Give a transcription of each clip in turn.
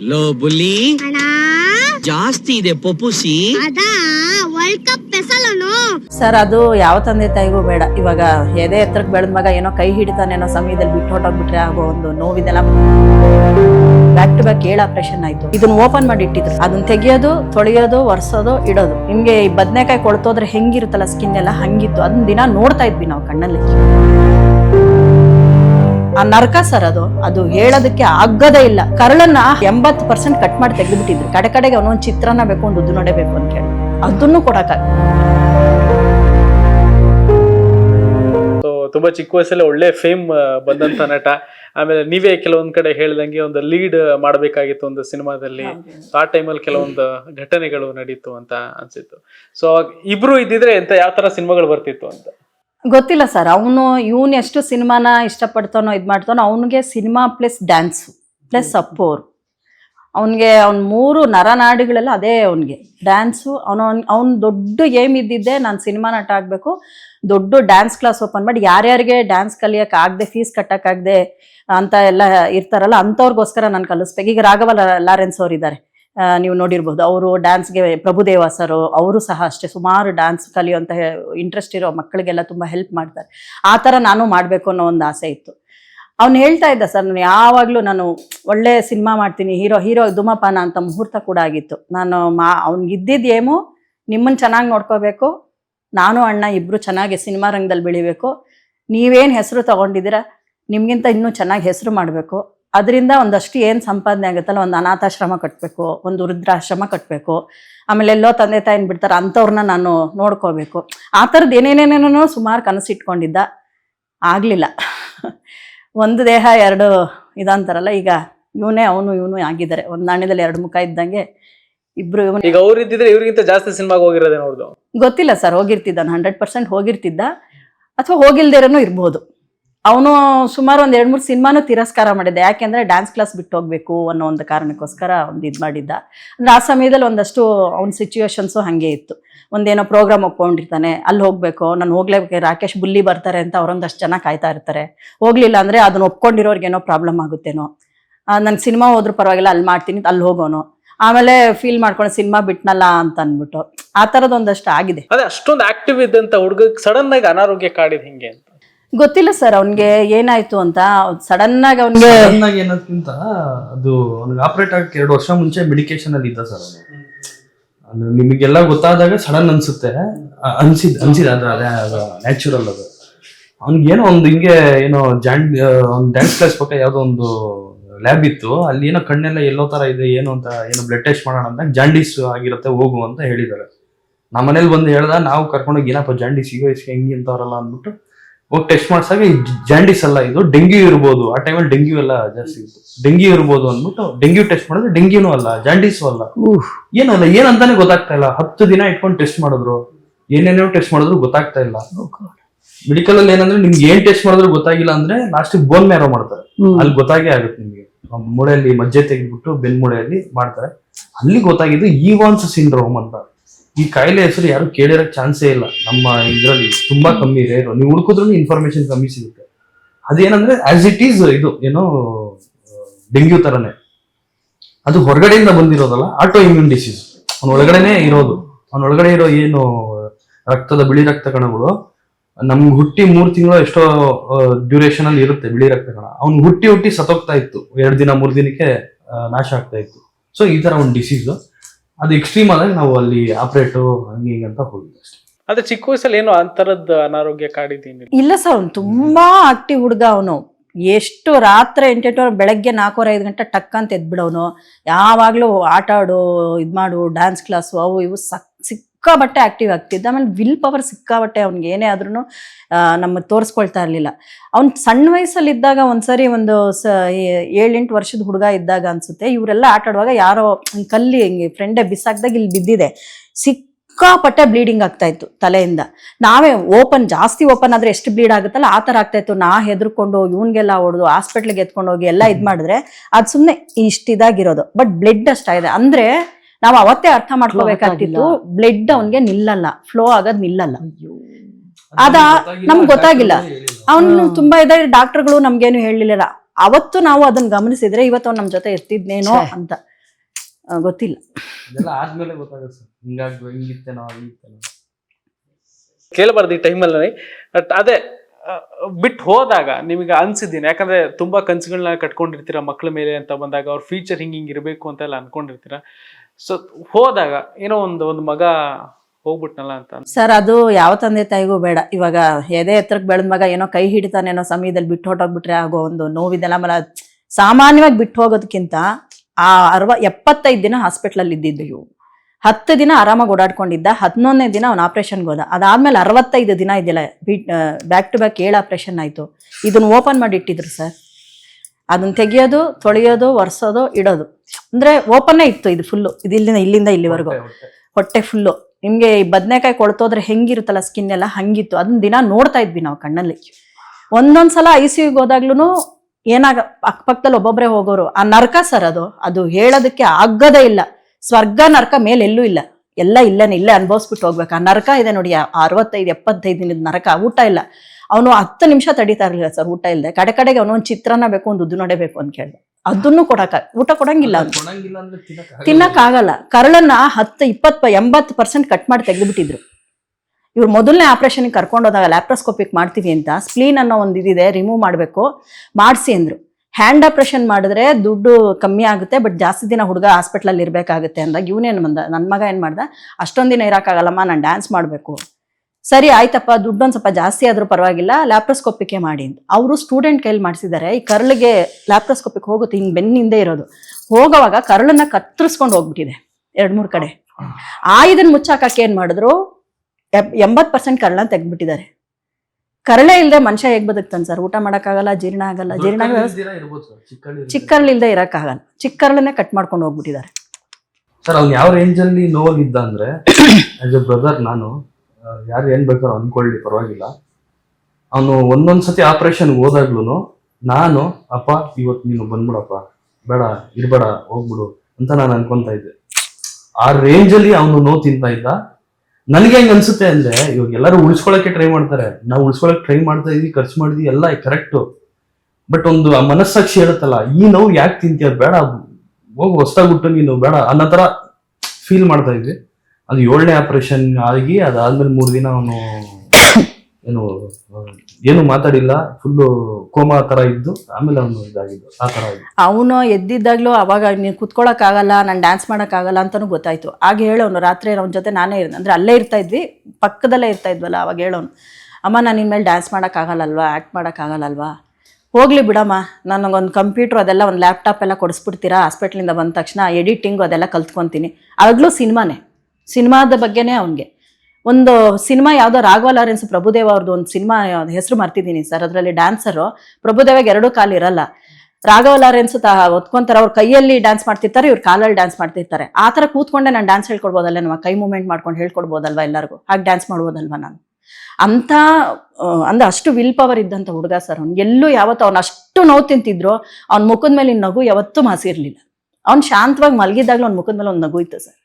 Low bully ಅಣ್ಣ. ಜಾಸ್ತಿ ಇದೆ ಪೊಪುಸಿ. ಸರ್ ಅದು ಯಾವ ತಂದೆ ತಾಯಿಗೂ ಬೇಡ. ಇವಾಗ ಎದೆ ಎತ್ತರಕ್ಕೆ ಬೆಳೆದ ಮಗ ಏನೋ ಕೈ ಹಿಡಿತಾನೇನೋ ಸಮಯದಲ್ಲಿ ಬಿಟ್ಟು ಹೊಟ್ಟೋಗ್ಬಿಟ್ರೆ ಆಗೋ ಒಂದು ನೋವಿದೆಲ್ಲ. ಬ್ಯಾಕ್ ಟು ಬ್ಯಾಕ್ ಏಳು ಆಪರೇಷನ್ ಆಯ್ತು. ಇದನ್ನ ಓಪನ್ ಮಾಡಿ ಇಟ್ಟಿದ್ರು. ಅದನ್ನ ತೆಗಿಯೋದು ತೊಳೆಯೋದು ಒರೆಸೋದು ಇಡೋದು. ನಿಮ್ಗೆ ಈ ಬದನೆಕಾಯಿ ಕೊಳ್ತೋದ್ರೆ ಹೆಂಗಿರುತ್ತಲ್ಲ ಸ್ಕಿನ್ ಎಲ್ಲ? ಹಂಗಿತ್ತು. ಅದನ್ನ ದಿನ ನೋಡ್ತಾ ಇದ್ವಿ ನಾವು ಕಣ್ಣಲ್ಲಿ. ಆ ನರಕ ಸರ್ ಅದು ಅದು ಹೇಳೋದಕ್ಕೆ ಆಗದೇ ಇಲ್ಲ. ಕರಳನ್ನ ಎಂಬತ್ತು ಪರ್ಸೆಂಟ್ ಕಟ್ ಮಾಡಿ ತೆಗೆದ್ಬಿಟ್ಟಿದ್ರು. ಕಡೆ ಕಡೆಗೆ ಅವನೊಂದು ಚಿತ್ರನ ಬೇಕು ಒಂದು ಉದ್ದು ನೋಡೇ ಬೇಕು ಅಂತ ಹೇಳಿ. ಅದನ್ನು ಕೊಡಕ ಸೊ ತುಂಬಾ ಚಿಕ್ಕ ವಯಸ್ಸಲ್ಲೇ ಒಳ್ಳೆ ಫೇಮ್ ಬಂದಂತ ನಟ. ಆಮೇಲೆ ನೀವೇ ಕೆಲವೊಂದ್ ಕಡೆ ಹೇಳ್ದಂಗೆ ಒಂದು ಲೀಡ್ ಮಾಡಬೇಕಾಗಿತ್ತು ಒಂದು ಸಿನಿಮಾದಲ್ಲಿ. ಆ ಟೈಮಲ್ಲಿ ಕೆಲವೊಂದು ಘಟನೆಗಳು ನಡೀತು ಅಂತ ಅನ್ಸಿತ್ತು. ಸೊ ಇಬ್ರು ಇದ್ದಿದ್ರೆ ಎಂತ ಯಾವ ತರ ಸಿನಿಮಾಗಳು ಬರ್ತಿತ್ತು ಅಂತ? ಗೊತ್ತಿಲ್ಲ ಸರ್ ಅವನು, ಇವನು ಎಷ್ಟು ಸಿನಿಮಾನ ಇಷ್ಟಪಡ್ತಾನೋ, ಇದು ಮಾಡ್ತಾನೋ, ಅವನಿಗೆ ಸಿನಿಮಾ ಪ್ಲಸ್ ಡ್ಯಾನ್ಸು ಪ್ಲಸ್ ಅಪ್ಪೋರು ಅವನಿಗೆ ಅವ್ನ ಮೂರು ನರನಾಡಿಗಳೆಲ್ಲ ಅದೇ ಅವನಿಗೆ. ಡ್ಯಾನ್ಸು ಅವನು ಅವ್ನು ದೊಡ್ಡ ಏಮ್ ಇದ್ದಿದ್ದೆ ನಾನು ಸಿನಿಮಾ ನಟ ಆಗಬೇಕು. ದೊಡ್ಡ ಡ್ಯಾನ್ಸ್ ಕ್ಲಾಸ್ ಓಪನ್ ಮಾಡಿ ಯಾರ್ಯಾರಿಗೆ ಡ್ಯಾನ್ಸ್ ಕಲಿಯೋಕೆ ಫೀಸ್ ಕಟ್ಟೋಕ್ಕಾಗದೆ ಅಂತ ಎಲ್ಲ ಇರ್ತಾರಲ್ಲ, ಅಂಥವ್ರಿಗೋಸ್ಕರ ನಾನು ಕಲಿಸ್ಬೇಕು. ಈಗ ರಾಘವ ಲಾರೆನ್ಸ್ ಅವ್ರು ನೀವು ನೋಡಿರ್ಬೋದು, ಅವರು ಡ್ಯಾನ್ಸ್ಗೆ ಪ್ರಭುದೇವ ಸರ್ ಅವರು ಸಹ ಅಷ್ಟೇ ಸುಮಾರು ಡ್ಯಾನ್ಸ್ ಕಲಿಯುವಂಥ ಇಂಟ್ರೆಸ್ಟ್ ಇರೋ ಮಕ್ಕಳಿಗೆಲ್ಲ ತುಂಬ ಹೆಲ್ಪ್ ಮಾಡ್ತಾರೆ. ಆ ಥರ ನಾನು ಮಾಡಬೇಕು ಅನ್ನೋ ಒಂದು ಆಸೆ ಇತ್ತು. ಅವ್ನು ಹೇಳ್ತಾ ಇದ್ದ, ಸರ್, ನಾನು ಯಾವಾಗಲೂ ನಾನು ಒಳ್ಳೆ ಸಿನಿಮಾ ಮಾಡ್ತೀನಿ, ಹೀರೋ ಹೀರೋ, ಧುಮಪಾನ ಅಂತ ಮುಹೂರ್ತ ಕೂಡ ಆಗಿತ್ತು. ನಾನು ಮಾ ಅವ್ನಿಗಿದ್ದಿದ್ದು ನಿಮ್ಮನ್ನ ನಿಮ್ಮನ್ನು ಚೆನ್ನಾಗಿ ನೋಡ್ಕೋಬೇಕು, ನಾನು, ಅಣ್ಣ ಇಬ್ಬರು ಚೆನ್ನಾಗಿ ಸಿನಿಮಾ ರಂಗದಲ್ಲಿ ಬೆಳಿಬೇಕು. ನೀವೇನು ಹೆಸರು ತಗೊಂಡಿದ್ದೀರಾ, ನಿಮಗಿಂತ ಇನ್ನೂ ಚೆನ್ನಾಗಿ ಹೆಸರು ಮಾಡಬೇಕು. ಅದರಿಂದ ಒಂದಷ್ಟು ಏನು ಸಂಪಾದನೆ ಆಗುತ್ತಲ್ಲ ಒಂದು ಅನಾಥಾಶ್ರಮ ಕಟ್ಟಬೇಕು ಒಂದು ವೃದ್ಧಾಶ್ರಮ ಕಟ್ಟಬೇಕು ಆಮೇಲೆ ಎಲ್ಲೋ ತಂದೆ ತಾಯಿನ ಬಿಡ್ತಾರೆ ಅಂಥವ್ರನ್ನ ನಾನು ನೋಡ್ಕೋಬೇಕು. ಆ ಥರದ್ದು ಏನೇನೇನೇನೋ ಸುಮಾರು ಕನಸಿಟ್ಕೊಂಡಿದ್ದ ಆಗಲಿಲ್ಲ. ಒಂದು ದೇಹ ಎರಡು ಇದಂತಾರಲ್ಲ ಈಗ ಇವನೇ ಅವನು ಇವನು ಆಗಿದ್ದಾರೆ. ಒಂದು ನಾಣ್ಯದಲ್ಲಿ ಎರಡು ಮುಖ ಇದ್ದಂಗೆ ಇಬ್ರು ಇವನು. ಈಗ ಅವ್ರು ಇದ್ದಿದ್ರೆ ಇವ್ರಿಗಿಂತ ಜಾಸ್ತಿ ಸಿನಿಮಾಗೆ ಹೋಗಿರೋದೇ ನೋಡ್ದು ಗೊತ್ತಿಲ್ಲ ಸರ್ ಹೋಗಿರ್ತಿದ್ದಾನೆ ಹಂಡ್ರೆಡ್ ಪರ್ಸೆಂಟ್ ಹೋಗಿರ್ತಿದ್ದ. ಅಥವಾ ಹೋಗಿಲ್ದೇರನೂ ಇರ್ಬೋದು. ಅವನು ಸುಮಾರು ಒಂದು ಎರಡು ಮೂರು ಸಿನಿಮಾನು ತಿರಸ್ಕಾರ ಮಾಡಿದ್ದೆ. ಯಾಕೆಂದ್ರೆ ಡ್ಯಾನ್ಸ್ ಕ್ಲಾಸ್ ಬಿಟ್ಟು ಹೋಗ್ಬೇಕು ಅನ್ನೋ ಒಂದು ಕಾರಣಕ್ಕೋಸ್ಕರ ಒಂದು ಇದು ಮಾಡಿದ್ದ. ಅಂದ್ರೆ ಆ ಸಮಯದಲ್ಲಿ ಒಂದಷ್ಟು ಅವ್ನ ಸಿಚುವೇಶನ್ಸು ಹಂಗೆ ಇತ್ತು. ಒಂದೇನೋ ಪ್ರೋಗ್ರಾಮ್ ಒಪ್ಕೊಂಡಿರ್ತಾನೆ, ಅಲ್ಲಿ ಹೋಗ್ಬೇಕು, ನಾನು ಹೋಗ್ಲೇಬೇಕು, ರಾಕೇಶ್ ಬುಲ್ಲಿ ಬರ್ತಾರೆ ಅಂತ ಅವರೊಂದಷ್ಟು ಜನ ಕಾಯ್ತಾ ಇರ್ತಾರೆ. ಹೋಗ್ಲಿಲ್ಲ ಅಂದ್ರೆ ಅದನ್ನ ಒಪ್ಕೊಂಡಿರೋರ್ಗೇನೋ ಪ್ರಾಬ್ಲಮ್ ಆಗುತ್ತೇನೋ. ನನ್ ಸಿನಿಮಾ ಹೋದ್ರು ಪರವಾಗಿಲ್ಲ, ಅಲ್ಲಿ ಮಾಡ್ತೀನಿ, ಅಲ್ಲಿ ಹೋಗೋನು. ಆಮೇಲೆ ಫೀಲ್ ಮಾಡ್ಕೊಂಡು ಸಿನಿಮಾ ಬಿಟ್ನಲ್ಲ ಅಂತ ಅಂದ್ಬಿಟ್ಟು. ಆ ತರದ್ ಒಂದಷ್ಟು ಆಗಿದೆ. ಅದೇ ಅಷ್ಟೊಂದು ಆಕ್ಟಿವ್ ಇದ್ದಂತ ಹುಡುಗ ಸಡನ್ ಆಗಿ ಅನಾರೋಗ್ಯ ಕಾಡಿದ್ ಹಿಂಗೆ ಅಂತ. ಗೊತ್ತಿಲ್ಲ ಸರ್, ಅವನಿಗೆ ಏನಾಯ್ತು ಅಂತ. ಸಡನ್ ಆಗಿ ಅವನಿಗೆ ಏನಕ್ಕಿಂತ ಅದು ಅವ್ನಿಗೆ ಆಪರೇಟ್ ಆಗಕ್ಕೆ ಎರಡು ವರ್ಷ ಮುಂಚೆ ಮೆಡಿಕೇಶನ್ ಅಲ್ಲಿ ಇದ್ದ ಸರ್ ಅವನು. ನಿಮಗೆಲ್ಲ ಗೊತ್ತಾದಾಗ ಸಡನ್ ಅನ್ಸುತ್ತೆ. ಅನ್ಸಿದ್ ಅನ್ಸಿದ್ ಅದ್ರ ಅದೇ ನ್ಯಾಚುರಲ್ ಅದು. ಅವ್ನಿಗೇನೋ ಒಂದು ಹಿಂಗೆ ಏನೋ ಜಾಂಡ್ ಒಂದು ಡ್ಯಾನ್ಸ್ ಕ್ಲಾಸ್ ಪಕ್ಕ ಯಾವುದೋ ಒಂದು ಲ್ಯಾಬ್ ಇತ್ತು. ಅಲ್ಲಿ ಏನೋ ಕಣ್ಣೆಲ್ಲ ಎಲ್ಲೋ ತರ ಇದೆ, ಏನು ಅಂತ ಏನೋ ಬ್ಲಡ್ ಟೆಸ್ಟ್ ಮಾಡೋಣ ಅಂದಾಗ ಜಾಂಡೀಸ್ ಆಗಿರುತ್ತೆ, ಹೋಗು ಅಂತ ಹೇಳಿದ್ದಾರೆ. ನಮ್ಮ ಮನೇಲಿ ಬಂದು ಹೇಳ್ದ, ನಾವು ಕರ್ಕೊಂಡೋಗಿ ಏನಪ್ಪ ಜಾಂಡೀಸ್ ಈಗ ಹೆಂಗಿ ಅಂತವ್ರಲ್ಲ ಅಂದ್ಬಿಟ್ಟು ಹೋಗಿ ಟೆಸ್ಟ್ ಮಾಡ್ಸಾಗ ಜಾಂಡಿಸ್ ಅಲ್ಲ ಇದು ಡೆಂಗ್ಯೂ ಇರ್ಬೋದು. ಆ ಟೈಮಲ್ಲಿ ಡೆಂಗ್ಯೂ ಎಲ್ಲ ಜಾಸ್ತಿ ಇತ್ತು. ಡೆಂಗ್ಯೂ ಇರ್ಬೋದು ಅಂದ್ಬಿಟ್ಟು ಡೆಂಗ್ಯೂ ಟೆಸ್ಟ್ ಮಾಡಿದ್ರೆ ಡೆಂಗ್ಯೂನು ಅಲ್ಲ ಜಾಂಡೀಸು ಅಲ್ಲ. ಏನಲ್ಲ ಏನಂತಾನೆ ಗೊತ್ತಾಗ್ತಾ ಇಲ್ಲ. ಹತ್ತು ದಿನ ಇಟ್ಕೊಂಡು ಟೆಸ್ಟ್ ಮಾಡಿದ್ರು. ಏನೇನೋ ಟೆಸ್ಟ್ ಮಾಡಿದ್ರು ಗೊತ್ತಾಗ್ತಾ ಇಲ್ಲ. ಮೆಡಿಕಲ್ ಅಲ್ಲಿ ಏನಂದ್ರೆ ನಿಮ್ಗೆ ಏನ್ ಟೆಸ್ಟ್ ಮಾಡಿದ್ರು ಗೊತ್ತಾಗಿಲ್ಲ ಅಂದ್ರೆ ಲಾಸ್ಟ್ ಬೋನ್ ಮ್ಯಾರೋ ಮಾಡ್ತಾರೆ. ಅಲ್ಲಿ ಗೊತ್ತಾಗೇ ಆಗುತ್ತೆ ನಿಮ್ಗೆ. ಮೂಳೆಯಲ್ಲಿ ಮಜ್ಜೆ ತೆಗೆದ್ಬಿಟ್ಟು ಬೆನ್ ಮೂಳೆಯಲ್ಲಿ ಮಾಡ್ತಾರೆ. ಅಲ್ಲಿ ಗೊತ್ತಾಗಿದ್ದು ಈವಾನ್ಸ್ ಸಿಂಡ್ರೋಮ್ ಅಂತ. ಈ ಕಾಯಿಲೆ ಹೆಸರು ಯಾರು ಕೇಳಿರೋ ಚಾನ್ಸೇ ಇಲ್ಲ. ನಮ್ಮ ಇದರಲ್ಲಿ ತುಂಬಾ ಕಮ್ಮಿ ಇದೆ. ನೀವು ಹುಡುಕಿದ್ರು ಇನ್ಫಾರ್ಮೇಶನ್ ಕಮ್ಮಿ ಸಿಗುತ್ತೆ. ಅದೇನಂದ್ರೆ ಆಸ್ ಇಟ್ ಈಸ್ ಇದು, ಏನೋ ಡೆಂಗ್ಯೂ ತರನೇ. ಅದು ಹೊರಗಡೆಯಿಂದ ಬಂದಿರೋದಲ್ಲ ಆಟೋ ಇಮ್ಯೂನ್ ಡಿಸೀಸ್ ಅವನ ಒಳಗಡೆನೆ ಇರೋದು. ಅವನ ಒಳಗಡೆ ಇರೋ ಏನು, ರಕ್ತದ ಬಿಳಿ ರಕ್ತ ಕಣಗಳು ನಮ್ಗೆ ಹುಟ್ಟಿ ಮೂರು ತಿಂಗಳು ಎಷ್ಟೋ ಡ್ಯೂರೇಷನ್ ಅಲ್ಲಿ ಇರುತ್ತೆ ಬಿಳಿ ರಕ್ತ ಕಣ ಅವ್ನ್ ಹುಟ್ಟಿ ಹುಟ್ಟಿ ಸತ್ತೋಗ್ತಾ ಇತ್ತು. ಎರಡು ದಿನ, ಮೂರು ದಿನಕ್ಕೆ ನಾಶ ಆಗ್ತಾ ಇತ್ತು. ಸೊ ಈ ತರ ಒಂದು ಡಿಸೀಸ್ ಅದು ಎಕ್ಸ್ಟ್ರೀಮ್ ಆದಾಗ ನಾವು ಅಲ್ಲಿ ಆಪರೇಟು ಹಂಗೆ ಹಿಂಗೆ ಅಂತ ಹೋಗಿದ್ವಿ ಅಷ್ಟೇ. ಅದೇ ಚಿಕ್ಕ ವಯಸ್ಸಲ್ಲಿ ಏನು ಅಂತರದ ಅನಾರೋಗ್ಯ ಕಾಡಿದ್ದೀನಿ ಇಲ್ಲ ಸರ್ ಅವ್ನು ತುಂಬಾ ಆಕ್ಟಿವ್ ಹುಡುಗ ಅವನು. ಎಷ್ಟು ರಾತ್ರಿ ಎಂಟೆಂಟು ಬೆಳಗ್ಗೆ ನಾಲ್ಕೂವರೆ ಐದು ಗಂಟೆ ಟಕ್ ಅಂತ ಎದ್ಬಿಡವನು ಯಾವಾಗಲೂ ಆಟ ಆಡು ಇದು ಮಾಡು ಡ್ಯಾನ್ಸ್ ಕ್ಲಾಸು ಅವು ಇವು ಸಕ್ ಸಿಕ್ಕಾಬಟ್ಟೆ ಆಕ್ಟಿವ್ ಆಗ್ತಿದ್ದ. ಆಮೇಲೆ ವಿಲ್ ಪವರ್ ಸಿಕ್ಕಾಬಟ್ಟೆ ಅವ್ನಿಗೆ ಏನೇ ಆದ್ರೂ ನಮ್ಮ ತೋರಿಸ್ಕೊಳ್ತಾ ಇರಲಿಲ್ಲ. ಅವ್ನು ಸಣ್ಣ ವಯಸ್ಸಲ್ಲಿ ಇದ್ದಾಗ ಒಂದ್ಸರಿ ಒಂದು ಸ ಏಳೆಂಟು ವರ್ಷದ ಹುಡುಗ ಇದ್ದಾಗ ಅನ್ಸುತ್ತೆ, ಇವರೆಲ್ಲ ಆಟ ಆಡುವಾಗ ಯಾರೋ ಕಲ್ಲಿ ಹಿಂಗೆ ಫ್ರೆಂಡೇ ಬಿಸಾಕ್ದಾಗ ಇಲ್ಲಿ ಬಿದ್ದಿದೆ. ಸಿಕ್ಕಾಪಟ್ಟೆ ಬ್ಲೀಡಿಂಗ್ ಆಗ್ತಾ ಇತ್ತು ತಲೆಯಿಂದ. ನಾವೇ ಓಪನ್ ಜಾಸ್ತಿ ಓಪನ್ ಆದ್ರೆ ಎಷ್ಟು ಬ್ಲೀಡ್ ಆಗುತ್ತಲ್ಲ, ಆ ಥರ ಆಗ್ತಾ ಇತ್ತು. ನಾ ಹೆದರ್ಕೊಂಡು ಇವನ್ಗೆಲ್ಲ ಹೊಡೆದು ಹಾಸ್ಪಿಟ್ಲಿಗೆ ಎತ್ಕೊಂಡು ಹೋಗಿ, ಎಲ್ಲ ಇದು ಮಾಡಿದ್ರೆ, ಅದು ಸುಮ್ಮನೆ ಇಷ್ಟಿದಾಗಿರೋದು ಬಟ್ ಬ್ಲಡ್ ಅಷ್ಟಾಗಿದೆ ಅಂದ್ರೆ ನಾವು ಅವತ್ತೇ ಅರ್ಥ ಮಾಡ್ಕೋಬೇಕಾಗ್ತಿತ್ತು. ಬ್ಲಡ್ ಅವನ್ಗೆ ನಿಲ್ಲಲ್ಲ. ಫ್ಲೋ ಆಗೋದ್ ನಿಲ್ಲಲ್ಲ. ಅದ ನಮ್ಗೆ ಗೊತ್ತಾಗಿಲ್ಲ ಅವನು ತುಂಬಾ ಇದೆ ಡಾಕ್ಟರ್ಗಳು ನಮ್ಗೇನು ಹೇಳಲಿಲ್ಲ ಅವತ್ತು ನಾವು ಅದನ್ನ ಗಮನಿಸಿದ್ರೆ ಇವತ್ತು ಅವ್ನು ನಮ್ ಜೊತೆ ಎತ್ತಿದ್ನೇನೋ ಅಂತ. ಗೊತ್ತಿಲ್ಲ. ಇದೆಲ್ಲ ಆದ್ಮೇಲೆ ಗೊತ್ತಾಗುತ್ತೆ ಸರ್. ಹಿಂಗಾಗ್ ಹಿಂಗಿತ್ತೇನೋ ಹಿಂಗಿತ್ತೇನೋ. ಕೇಳಬಾರ್ದು ಈ ಟೈಮಲ್ಲಿ. ಬಟ್ ಅದೇ ಬಿಟ್ಟು ಹೋದಾಗ ನಿಮಗೆ ಅನ್ಸಿದ್ದೀನಿ. ಯಾಕಂದ್ರೆ ತುಂಬಾ ಕನ್ಸುಗಳನ್ನ ಕಟ್ಕೊಂಡಿರ್ತೀರ ಮಕ್ಕಳ ಮೇಲೆ ಅಂತ ಬಂದಾಗ ಅವ್ರ ಫ್ಯೂಚರ್ ಹಿಂಗ್ ಹಿಂಗೆ ಇರಬೇಕು ಅಂತೆಲ್ಲ ಅನ್ಕೊಂಡಿರ್ತೀರ? ಸೊ ಹೋದಾಗ ಏನೋ ಒಂದು ಒಂದು ಮಗ ಹೋಗ್ಬಿಟ್ನಲ್ಲ ಅಂತ ಸರ್ ಅದು ಯಾವ ತಂದೆ ತಾಯಿಗೂ ಬೇಡ. ಇವಾಗ ಎದೆ ಎತ್ತರಕ್ಕೆ ಬೆಳೆದ ಮಗ ಏನೋ ಕೈ ಹಿಡಿತಾನೇನೋ ಸಮಯದಲ್ಲಿ ಬಿಟ್ಟು ಹೊಟ್ಟೋಗ್ಬಿಟ್ರೆ ಆಗೋ ಒಂದು ನೋವಿದೆಲ್ಲ ಮರ ಸಾಮಾನ್ಯವಾಗಿ ಬಿಟ್ಟು ಹೋಗೋದಕ್ಕಿಂತ ಆ ಅರವ ಎಪ್ಪತ್ತೈದು ದಿನ ಹಾಸ್ಪಿಟ್ಲಲ್ಲಿ ಇದ್ದಿದ್ದು ಇವು ಹತ್ತು ದಿನ ಆರಾಮಾಗಿ ಓಡಾಡ್ಕೊಂಡಿದ್ದ. ಹದಿನೊಂದನೇ ದಿನ ಅವ್ನು ಆಪ್ರೇಷನ್ಗೆ ಹೋದ. ಅದಾದ್ಮೇಲೆ ಅರವತ್ತೈದು ದಿನ ಇದೆಯಲ್ಲ ಬ್ಯಾಕ್ ಟು ಬ್ಯಾಕ್ ಏಳು ಆಪ್ರೇಷನ್ ಆಯಿತು. ಇದನ್ನ ಓಪನ್ ಮಾಡಿ ಇಟ್ಟಿದ್ರು ಸರ್ ಅದನ್ನ ತೆಗಿಯೋದು ತೊಳೆಯೋದು ಒರೆಸೋದು ಇಡೋದು. ಅಂದ್ರೆ ಓಪನ್ನೇ ಇತ್ತು ಇದು ಫುಲ್ಲು ಇದು ಇಲ್ಲಿಂದ ಇಲ್ಲಿಂದ ಇಲ್ಲಿವರೆಗೂ. ಹೊಟ್ಟೆ ಫುಲ್ಲು ನಿಮಗೆ ಈ ಬದನೆಕಾಯಿ ಕೊಳ್ತೋದ್ರೆ ಹೆಂಗಿರುತ್ತಲ್ಲ ಸ್ಕಿನ್ ಎಲ್ಲ? ಹಂಗಿತ್ತು. ಅದನ್ನ ದಿನ ನೋಡ್ತಾ ಇದ್ವಿ ನಾವು ಕಣ್ಣಲ್ಲಿ. ಒಂದೊಂದ್ಸಲ ಐ ಸಿ ಯುಗೆ ಹೋದಾಗ್ಲೂ ಏನಾಗ ಅಕ್ಕಪಕ್ಕದಲ್ಲಿ ಒಬ್ಬೊಬ್ಬರೇ ಹೋಗೋರು ಆ ನರ್ಕ ಸರ್ ಅದು. ಅದು ಹೇಳೋದಕ್ಕೆ ಆಗದೇ ಇಲ್ಲ. ಸ್ವರ್ಗ ನರಕ ಮೇಲೆ ಎಲ್ಲೂ ಇಲ್ಲ. ಎಲ್ಲ ಇಲ್ಲೇನೆ, ಇಲ್ಲೇ ಅನುಭವಿಸ್ಬಿಟ್ಟು ಹೋಗ್ಬೇಕು. ಆ ನರಕ ಇದೆ ನೋಡಿ ಅರವತ್ತೈದು ಎಪ್ಪತ್ತೈದು ದಿನದ ನರಕ ಊಟ ಇಲ್ಲ. ಅವನು ಹತ್ತು ನಿಮಿಷ ತಡೀತಾ ಇರಲಿಲ್ಲ ಸರ್, ಊಟ ಇಲ್ಲದೆ ಕಡೆ ಕಡೆಗೆ ಅವನು ಒಂದು ಚಿತ್ರಾನ್ನ ಬೇಕು, ಒಂದು ಉದ್ದು ನೋಡೇ ಬೇಕು ಅಂತ ಕೇಳಿದೆ. ಅದನ್ನು ಕೊಡಕ ಊಟ ಕೊಡಂಗಿಲ್ಲ ತಿನ್ನಕ್ಕಾಗಲ್ಲ. ಕರಳನ್ನ ಹತ್ತು, ಇಪ್ಪತ್ತು, ಎಂಬತ್ತು ಪರ್ಸೆಂಟ್ ಕಟ್ ಮಾಡಿ ತೆಗೆದುಬಿಟ್ಟಿದ್ರು. ಇವ್ರು ಮೊದಲನೇ ಆಪರೇಷನ್ಗೆ ಕರ್ಕೊಂಡೋದಾಗ ಲ್ಯಾಪ್ರೋಸ್ಕೋಪಿಕ್ ಮಾಡ್ತೀವಿ ಅಂತ ಸ್ಪ್ಲೀನ್ ಅನ್ನೋ ಒಂದು ಇದಿದೆ ರಿಮೂವ್ ಮಾಡಬೇಕು, ಮಾಡಿಸಿ ಅಂದ್ರು. ಹ್ಯಾಂಡ್ ಆಪ್ರೇಷನ್ ಮಾಡಿದ್ರೆ ದುಡ್ಡು ಕಮ್ಮಿ ಆಗುತ್ತೆ ಬಟ್ ಜಾಸ್ತಿ ದಿನ ಹುಡುಗ ಹಾಸ್ಪಿಟ್ಲಲ್ಲಿ ಇರಬೇಕಾಗುತ್ತೆ ಅಂದಾಗ ಇವನೇನು ಬಂದ ನನ್ನ ಮಗ ಏನು ಮಾಡ್ದೆ, ಅಷ್ಟೊಂದು ದಿನ ಇರೋಕ್ಕಾಗಲ್ಲಮ್ಮ ನಾನು ಡ್ಯಾನ್ಸ್ ಮಾಡಬೇಕು. ಸರಿ, ಆಯ್ತಪ್ಪ, ದುಡ್ಡೊಂದು ಸ್ವಲ್ಪ ಜಾಸ್ತಿ ಆದರೂ ಪರವಾಗಿಲ್ಲ ಲ್ಯಾಪ್ರೋಸ್ಕೋಪಿಕೆ ಮಾಡಿ ಅಂತ. ಅವರು ಸ್ಟೂಡೆಂಟ್ ಕೈಲಿ ಮಾಡಿಸಿದ್ದಾರೆ, ಈ ಕರ್ಳಿಗೆ ಲ್ಯಾಪ್ರೋಸ್ಕೋಪಿಕ್ ಹೋಗುತ್ತೆ, ಹಿಂಗೆ ಬೆನ್ನಿಂದೆ ಇರೋದು. ಹೋಗೋವಾಗ ಕರಳನ್ನ ಕತ್ತರಿಸ್ಕೊಂಡು ಹೋಗ್ಬಿಟ್ಟಿದೆ, ಎರಡು ಮೂರು ಕಡೆ. ಆ ಇದನ್ನು ಮುಚ್ಚಾಕಕ್ಕೆ ಏನು ಮಾಡಿದ್ರು, ಎಂಬತ್ತು ಪರ್ಸೆಂಟ್ ಕರಳನ್ನ ತೆಗ್ದ್ಬಿಟ್ಟಿದ್ದಾರೆ. ಕರಳೆ ಇಲ್ಲದೆ ಮನುಷ್ಯ ಹೇಗೆ ಬದುಕ್ತಾನೆ ಸರ್? ಊಟ ಮಾಡೋಕ್ಕಾಗಲ್ಲ ಜೀರ್ಣ ಆಗಲ್ಲ. ಜೀರ್ಣ ಚಿಕ್ಕಳ್ಳಿ ಇಲ್ಲದೆ ಇರೋಕ್ಕಾಗಲ್ಲ. ಚಿಕ್ಕರ್ಳನ್ನೇ ಕಟ್ ಮಾಡ್ಕೊಂಡು ಹೋಗ್ಬಿಟ್ಟಿದ್ದಾರೆ. ಸರ್ ಅವ್ನು ಯಾವ ರೇಂಜ್ ಅಲ್ಲಿ ಇದ್ದ ಅಂದ್ರೆ ಆಸ್ ಎ ಬ್ರದರ್ ನಾನು ಯಾರು ಏನ್ ಬೇಕಾದ್ರೂ ಅನ್ಕೊಳ್ಳಿ ಪರವಾಗಿಲ್ಲ. ಅವನು ಒಂದೊಂದ್ಸತಿ ಆಪರೇಷನ್ ಹೋದಾಗ್ಲೂ ನಾನು ಅಪ್ಪ ಇವತ್ತು ನೀನು ಬಂದ್ಬಿಡಪ್ಪ. ಬೇಡ ಇರ್ಬೇಡ ಹೋಗ್ಬಿಡು ಅಂತ ನಾನು ಅನ್ಕೊಂತ ಇದ್ದೆ. ಆ ರೇಂಜ್ ಅಲ್ಲಿ ಅವನು ನೋವು ತಿಂತ ಇದ್ದ. ನನಗೆ ಹೆಂಗ್ ಅನ್ಸುತ್ತೆ ಅಂದ್ರೆ, ಇವಾಗ ಎಲ್ಲರೂ ಉಳಿಸ್ಕೊಳಕ್ಕೆ ಟ್ರೈ ಮಾಡ್ತಾರೆ. ನಾವು ಉಳಿಸ್ಕೊಳಕ್ ಟ್ರೈ ಮಾಡ್ತಾ ಇದೀವಿ, ಖರ್ಚು ಮಾಡಿದ್ವಿ, ಎಲ್ಲ ಕರೆಕ್ಟ್ ಬಟ್ ಒಂದು ಆ ಮನಸ್ಸಾಕ್ಷಿ ಹೇಳುತ್ತಲ್ಲ, ಈ ನೋವು ಯಾಕೆ ತಿಂತೀಯ ಬೇಡ ಹೋಗಿ ಹೊಸ್ದಾಗ್ಬಿಟ್ಟು ನೀನು ಬೇಡ ಅನ್ನೋ ತರ ಫೀಲ್ ಮಾಡ್ತಾ ಇದ್ವಿ. ಅದು ಏಳನೇ ಆಪರೇಷನ್ ಆಗಿ ಅದಾದ್ಮೇಲೆ ಮೂರು ದಿನ ಅವನು ಏನು ಏನು ಮಾತಾಡಿಲ್ಲ ಫುಲ್ಲು ಕೋಮಾ ತರ ಇದ್ದು, ಆಮೇಲೆ ಅವನು ಇದಾಗಿದ್ದು, ಆ ತರ ಅವನು ಎದ್ದಿದ್ದಾಗ್ಲೂ ಅವಾಗ ನೀನು ಆಗಲ್ಲ, ನಾನು ಡ್ಯಾನ್ಸ್ ಮಾಡೋಕ್ಕಾಗಲ್ಲ ಅಂತಲೂ ಗೊತ್ತಾಯ್ತು. ಆಗ ಹೇಳೋನು ರಾತ್ರಿ ಅವನ ಜೊತೆ ನಾನೇ ಇರೋದು ಅಂದ್ರೆ ಅಲ್ಲೇ ಇರ್ತಾ ಇದ್ವಿ, ಪಕ್ಕದಲ್ಲೇ ಇರ್ತಾ ಇದ್ವಲ್ಲ, ಅವಾಗ ಹೇಳೋನು ಅಮ್ಮ, ನಾನು ಇನ್ಮೇಲೆ ಡ್ಯಾನ್ಸ್ ಮಾಡೋಕ್ಕಾಗಲ್ಲಲ್ವಾ ಆ್ಯಕ್ಟ್ ಮಾಡೋಕ್ಕಾಗಲ್ಲಲ್ವಾ ಹೋಗ್ಲಿ ಬಿಡಮ್ಮ ನನಗೊಂದು ಕಂಪ್ಯೂಟರ್ ಅದೆಲ್ಲ ಒಂದು ಲ್ಯಾಪ್ಟಾಪ್ ಎಲ್ಲ ಕೊಡಿಸ್ಬಿಡ್ತೀರಾ? ಹಾಸ್ಪಿಟ್ಲಿಂದ ಬಂದ ತಕ್ಷಣ ಎಡಿಟಿಂಗು ಅದೆಲ್ಲ ಕಲ್ತ್ಕೊತೀನಿ. ಆಗಲೂ ಸಿನಿಮಾನೇ. ಸಿನಿಮಾದ ಬಗ್ಗೆನೇ ಅವನಿಗೆ. ಒಂದು ಸಿನಿಮಾ ಯಾವುದೋ ರಾಘವ ಲಾರೆನ್ಸ್ ಪ್ರಭುದೇವ ಅವ್ರದ್ದು ಒಂದು ಸಿನಿಮಾ ಹೆಸರು ಮರ್ತಿದ್ದೀನಿ ಸರ್. ಅದರಲ್ಲಿ ಡ್ಯಾನ್ಸರು, ಪ್ರಭುದೇವಾಗ ಎರಡೂ ಕಾಲು ಇರಲ್ಲ. ರಾಘವ ಲಾರೆನ್ಸ್ ತ ಒತ್ಕೊಂತಾರೆ ಅವ್ರ ಕೈಯಲ್ಲಿ ಡ್ಯಾನ್ಸ್ ಮಾಡ್ತಿರ್ತಾರೆ, ಇವ್ರು ಕಾಲಲ್ಲಿ ಡ್ಯಾನ್ಸ್ ಮಾಡ್ತಿರ್ತಾರೆ. ಆ ಥರ ಕೂತ್ಕೊಂಡೆ ನಾನು ಡ್ಯಾನ್ಸ್ ಹೇಳ್ಕೊಡ್ಬೋದಲ್ಲ ನಮ್ಮ ಕೈ ಮೂಮೆಂಟ್ ಮಾಡ್ಕೊಂಡು ಹೇಳ್ಕೊಡ್ಬೋದಲ್ವಾ ಎಲ್ಲರಿಗೂ? ಹಾಗೆ ಡ್ಯಾನ್ಸ್ ಮಾಡ್ಬೋದಲ್ವಾ ನಾನು? ಅಂಥ ಅಂದ ಅಷ್ಟು ವಿಲ್ ಪವರ್ ಇದ್ದಂಥ ಹುಡುಗ ಸರ್ ಅವ್ನು. ಎಲ್ಲೂ ಯಾವತ್ತು ಅವ್ನು ಅಷ್ಟು ನೋವು ತಿಂತಿದ್ರು, ಅವ್ನ ಮುಖದ ಮೇಲೆ ನಗು ಯಾವತ್ತೂ ಮಾಸಿರ್ಲಿಲ್ಲ. ಅವ್ನು ಶಾಂತವಾಗಿ ಮಲಗಿದ್ದಾಗಲೂ ಅವ್ನ ಮುಖದ ಮೇಲೆ ಒಂದು ನಗು ಇತ್ತು ಸರ್.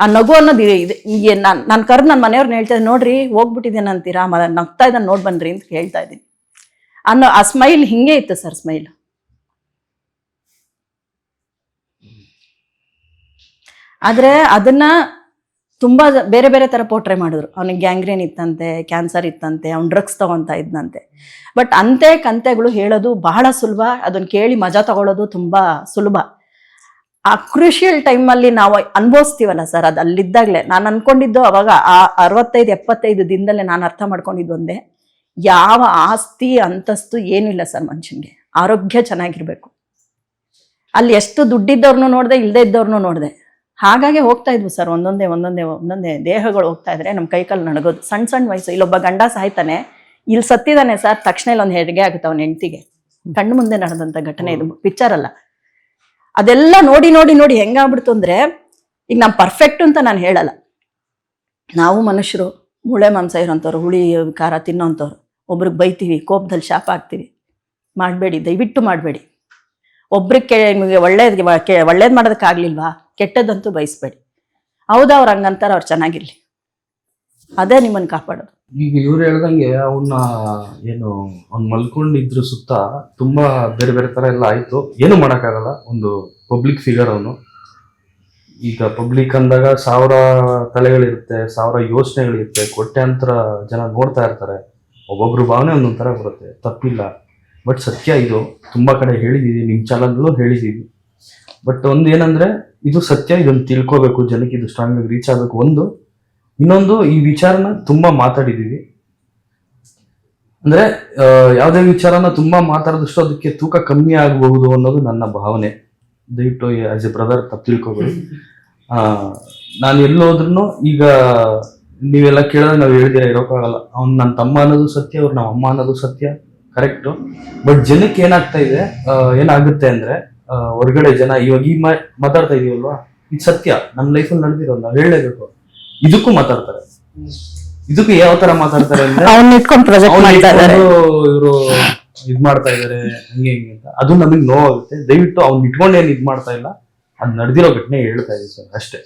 ಆ ನಗು ಅನ್ನೋದು ಇದೆ- ನಾನು ನಾನು ಕರೆದು ನನ್ನ ಮನೆಯವ್ರನ್ನ ಹೇಳ್ತಾ ಇದ್ದೀನಿ ನೋಡ್ರಿ, ಹೋಗ್ಬಿಟ್ಟಿದ್ದೇನೆ ಅಂತೀರಾ? ಮ, ನಗ್ತಾ ಇದ್ದಾನೆ ನೋಡಿ ಬನ್ರಿ ಅಂತ ಹೇಳ್ತಾ ಇದ್ದೀನಿ. ಅನ್ನೋ ಆ ಸ್ಮೈಲ್ ಹಿಂಗೆ ಇತ್ತು ಸರ್ ಸ್ಮೈಲ್ ಆದರೆ ಅದನ್ನ ತುಂಬ ಬೇರೆ ಬೇರೆ ಥರ ಪೋಟ್ರೆ ಮಾಡಿದ್ರು. ಅವನಿಗೆ ಗ್ಯಾಂಗ್ರೇನ್ ಇತ್ತಂತೆ ಕ್ಯಾನ್ಸರ್ ಇತ್ತಂತೆ, ಅವ್ನು ಡ್ರಗ್ಸ್ ತಗೊಂತ ಇದ್ದಂತೆ ಬಟ್ ಅಂತೆ, ಕಂತೆಗಳು ಹೇಳೋದು ಬಹಳ ಸುಲಭ. ಅದನ್ನು ಕೇಳಿ ಮಜಾ ತಗೊಳ್ಳೋದು ತುಂಬ ಸುಲಭ. ಆ ಕ್ರೂಷಿಯಲ್ ಟೈಮಲ್ಲಿ ನಾವು ಅನುಭವಿಸ್ತೀವಲ್ಲ ಸರ್? ಅದು ಅಲ್ಲಿದ್ದಾಗಲೇ. ನಾನು ಅನ್ಕೊಂಡಿದ್ದು ಅವಾಗ ಆ ಅರವತ್ತೈದು, ಎಪ್ಪತ್ತೈದು ದಿನದಲ್ಲೇ ನಾನು ಅರ್ಥ ಮಾಡ್ಕೊಂಡಿದ್ದು ಒಂದೇ. ಯಾವ ಆಸ್ತಿ, ಅಂತಸ್ತು ಏನಿಲ್ಲ ಸರ್ ಮನುಷ್ಯನಿಗೆ. ಆರೋಗ್ಯ ಚೆನ್ನಾಗಿರ್ಬೇಕು. ಅಲ್ಲಿ ಎಷ್ಟು ದುಡ್ಡಿದ್ದವ್ರನ್ನೂ ನೋಡಿದೆ ಇಲ್ಲದೆ ಇದ್ದವ್ರನ್ನೂ ನೋಡಿದೆ. ಹಾಗಾಗಿ ಹೋಗ್ತಾ ಇದ್ವು ಸರ್ ಒಂದೊಂದೇ ಒಂದೊಂದೇ ಒಂದೊಂದೇ ದೇಹಗಳು ಹೋಗ್ತಾ ಇದ್ರೆ ನಮ್ಮ ಕೈಕಾಲು ನಡಗೋದು. ಸಣ್ಣ ಸಣ್ಣ ವಯಸ್ಸು. ಇಲ್ಲೊಬ್ಬ ಗಂಡ ಸಾಯ್ತಾನೆ. ಇಲ್ಲಿ ಸತ್ತಿದ್ದಾನೆ ಸರ್, ತಕ್ಷಣ ಇಲ್ಲೊಂದು ಹೆರಿಗೆ ಆಗುತ್ತೆ ಅವನ ಹೆಂಡತಿಗೆ. ಕಣ್ಣು ಮುಂದೆ ನಡೆದಂಥ ಘಟನೆ ಇದು. ಪಿಕ್ಚರ್ ಅಲ್ಲ. ಅದೆಲ್ಲ ನೋಡಿ ನೋಡಿ ನೋಡಿ ಹೆಂಗಾಗ್ಬಿಡ್ತು ಅಂದ್ರೆ ಈಗ ನಾನು ಪರ್ಫೆಕ್ಟ್ ಅಂತ ನಾನು ಹೇಳಲ್ಲ. ನಾವು ಮನುಷ್ಯರು ಮೂಳೆ ಮಾಂಸ ಇರೋಂಥವ್ರು, ಹುಳಿ, ಖಾರ ತಿನ್ನೋಂಥವ್ರು, ಒಬ್ರಿಗೆ ಬೈತೀವಿ, ಕೋಪದಲ್ಲಿ ಶಾಪ ಹಾಕ್ತೀವಿ, ಮಾಡಬೇಡಿ, ದಯವಿಟ್ಟು ಮಾಡಬೇಡಿ. ಒಬ್ರಿಗೆ ಕೆ, ನಿಮಗೆ ಒಳ್ಳೇದು ಒಳ್ಳೇದು ಮಾಡೋದಕ್ಕಾಗಲಿಲ್ವಾ? ಕೆಟ್ಟದ್ದಂತೂ ಬಯಸ್ಬೇಡಿ. ಹೌದಾ, ಅವ್ರು ಹಂಗಂತಾರೆ, ಅವ್ರು ಚೆನ್ನಾಗಿರ್ಲಿ. ಅದೇ ನಿಮ್ಮನ್ನು ಕಾಪಾಡೋದು. ಈಗ ಇವ್ರು ಹೇಳ್ದಂಗೆ ಅವನ್ನ ಏನು, ಅವ್ನು ಮಲ್ಕೊಂಡಿದ್ರು ಸುತ್ತ ತುಂಬಾ ಬೇರೆ ಬೇರೆ ತರ ಎಲ್ಲ ಆಯ್ತು. ಏನು ಮಾಡಕ್ಕಾಗಲ್ಲ, ಒಂದು ಪಬ್ಲಿಕ್ ಫಿಗರ್ ಅವನು. ಈಗ ಪಬ್ಲಿಕ್ ಅಂದಾಗ ಸಾವಿರ ತಲೆಗಳಿರುತ್ತೆ, ಸಾವಿರ ಯೋಚನೆಗಳಿರುತ್ತೆ, ಕೋಟ್ಯಾಂತರ ಜನ ನೋಡ್ತಾ ಇರ್ತಾರೆ. ಒಬ್ಬೊಬ್ರು ಭಾವನೆ ಒಂದೊಂದು ಥರ ಬರುತ್ತೆ, ತಪ್ಪಿಲ್ಲ. ಬಟ್ ಸತ್ಯ ಇದು. ತುಂಬಾ ಕಡೆ ಹೇಳಿದೀವಿ ನಿಮ್ಮ ಚಾನಲ್ಗಳು ಹೇಳಿದೀವಿ. ಬಟ್ ಒಂದು ಏನಂದ್ರೆ, ಇದು ಸತ್ಯ ಇದನ್ನ ತಿಳ್ಕೋಬೇಕು, ಜನಕ್ಕೆ ಇದು ಸ್ಟ್ರಾಂಗ್ ಆಗಿ ರೀಚ್ ಆಗಬೇಕು, ಒಂದು. ಇನ್ನೊಂದು ಈ ವಿಚಾರನ ತುಂಬಾ ಮಾತಾಡಿದೀವಿ ಅಂದ್ರೆ ಯಾವುದೇ ವಿಚಾರನ ತುಂಬಾ ಮಾತಾಡಿದಷ್ಟು ಅದಕ್ಕೆ ತೂಕ ಕಮ್ಮಿ ಆಗಬಹುದು ಅನ್ನೋದು ನನ್ನ ಭಾವನೆ. ದಯವಿಟ್ಟು ಆಸ್ ಎ ಬ್ರದರ್ ತಪ್ಪು ತಿಳ್ಕೊಬೇಡಿ. ಆ, ನಾನು ಎಲ್ಲೋದ್ರೂ ಈಗ ನೀವೆಲ್ಲ ಕೇಳಿದ್ರೆ ನಾವು ಹೇಳಿದ್ರೆ ಇರೋಕ್ಕಾಗಲ್ಲ. ಅವ್ನು ನನ್ನ ತಮ್ಮ ಅನ್ನೋದು ಸತ್ಯ ಅವ್ರು ನಮ್ಮ ಅಮ್ಮ ಅನ್ನೋದು ಸತ್ಯ ಕರೆಕ್ಟು ಬಟ್ ಜನಕ್ಕೆ ಏನಾಗ್ತಾ ಇದೆ ಏನಾಗುತ್ತೆ ಅಂದ್ರೆ ಹೊರಗಡೆ ಜನ ಇವಾಗ ಈ ಮಾತಾಡ್ತಾ ಇದೀವಲ್ವಾ? ಇದು ಸತ್ಯ. ನಮ್ಮ ಲೈಫಲ್ಲಿ ನಡೆದಿರೋ ನಾವು ಹೇಳಲೇಬೇಕು. ಇದಕ್ಕೂ ಮಾತಾಡ್ತಾರೆ. ಇದಕ್ಕೂ ಯಾವ ತರ ಮಾತಾಡ್ತಾರೆ ಅಂದ್ರೆ ಅವ್ನ ಇಟ್ಕೊಂಡು ಪ್ರೊಜೆಕ್ಟ್ ಮಾಡ್ತಾ ಇದ್ದಾರೆ ಇವರು ಇದ್ ಮಾಡ್ತಾ ಇದಾರೆ ಹಂಗೆ ಹಿಂಗೆ ಅಂತ. ಅದು ನಮಗೆ ನೋವಾಗುತ್ತೆ. ದಯವಿಟ್ಟು ಅವ್ನ ಇಟ್ಕೊಂಡು ಏನ್ ಇದ್ ಮಾಡ್ತಾ ಇಲ್ಲ. ಅದ್ ನಡೆದಿರೋ ಘಟನೆ ಹೇಳ್ತಾ ಇದೀವಿ ಸರ್ ಅಷ್ಟೇ.